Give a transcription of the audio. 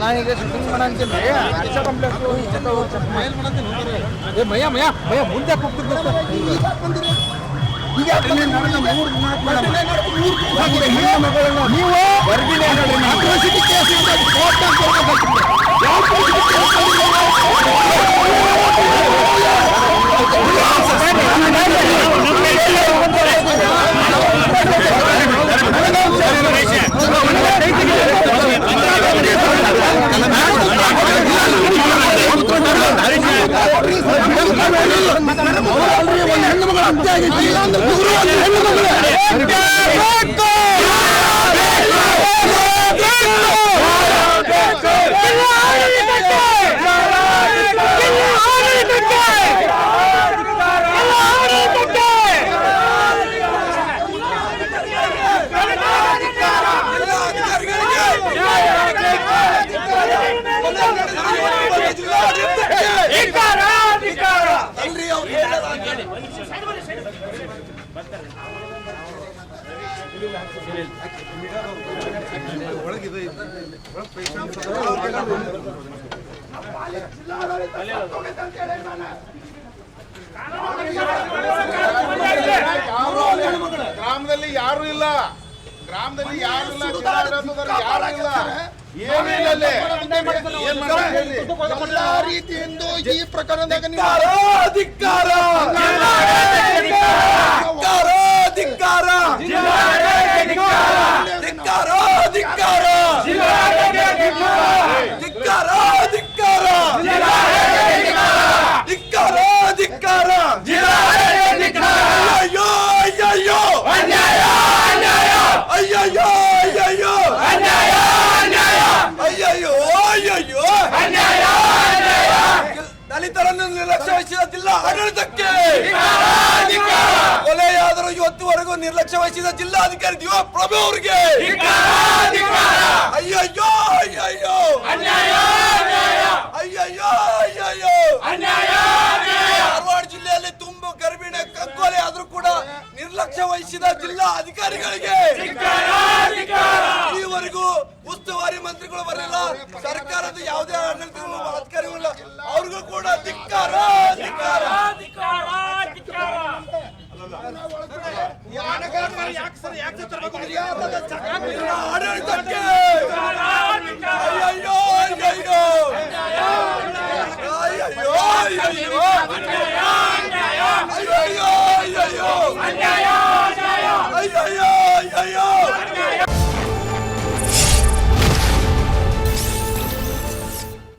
ನಾನೀಗ shooting ಮಾಡಂತೀನಿ ಅರ್ಚ complex ಏ ಮಯ್ಯ ಮಯ್ಯ ಮಯ್ಯ ಮುಂದೆ ಹೋಗ್ತಿದ್ದ ನೀವು ಹೆಣ್ಣು ಮಕ್ಕಳು ಹೆಣ್ಣು ಮಕ್ಕಳು ಗ್ರಾಮದಲ್ಲಿ ಯಾರು ಇಲ್ಲ. ಗ್ರಾಮದಲ್ಲಿ ಯಾರು ಇಲ್ಲ. ಯಾರು ಇಲ್ಲ. ಏನೂ ಎಲ್ಲಾ ರೀತಿಯಿಂದ ಈ ಪ್ರಕರಣದಾಗ ಅಧಿಕಾರ ಅಧಿಕಾರ ಅಧಿಕಾರ ಅಧಿಕಾರ ಅಧಿಕಾರ ಅಧಿಕಾರ ಧಿಕ್ಕಾರ ಅಧಿಕಾರ ದಲಿತರನ್ನು ನಿರ್ಲಕ್ಷ್ಯ ವಹಿಸಿದ ಜಿಲ್ಲಾ ಆಡಳಿತಕ್ಕೆ. ಕೊಲೆಯಾದರೂ ಇವತ್ತುವರೆಗೂ ನಿರ್ಲಕ್ಷ್ಯ ವಹಿಸಿದ ಜಿಲ್ಲಾಧಿಕಾರಿ ದಿವ ಪ್ರಭು ಅವರಿಗೆ. ಅಯ್ಯಯ್ಯೋ ಅಯ್ಯಯ್ಯೋ. ಅಯ್ಯಯ್ಯೋ ಅಯ್ಯಯ್ಯೋ. ಧಾರವಾಡ ಜಿಲ್ಲೆಯಲ್ಲಿ ತುಂಬ ಗರ್ಭಿಣಿ ಕಗ್ಗೊಲೆ ಆದ್ರೂ ಕೂಡ ನಿರ್ಲಕ್ಷ್ಯ ವಹಿಸಿದ ಜಿಲ್ಲಾ ಅಧಿಕಾರಿಗಳಿಗೆ ಈವರೆಗೂ ಉಸ್ತುವಾರಿ ಮಂತ್ರಿಗಳು ಬರಲಿಲ್ಲ. ಸರ್ಕಾರದ ಯಾವುದೇ ಆಡಳಿತಗಳು ಅಧಿಕಾರಿಗಳಿಲ್ಲ ಅವ್ರಿಗೂ ಕೂಡ ಧಿಕ್ಕಾರ ಧಿಕ್ಕಾರ. ಆಡಳಿತಕ್ಕೆ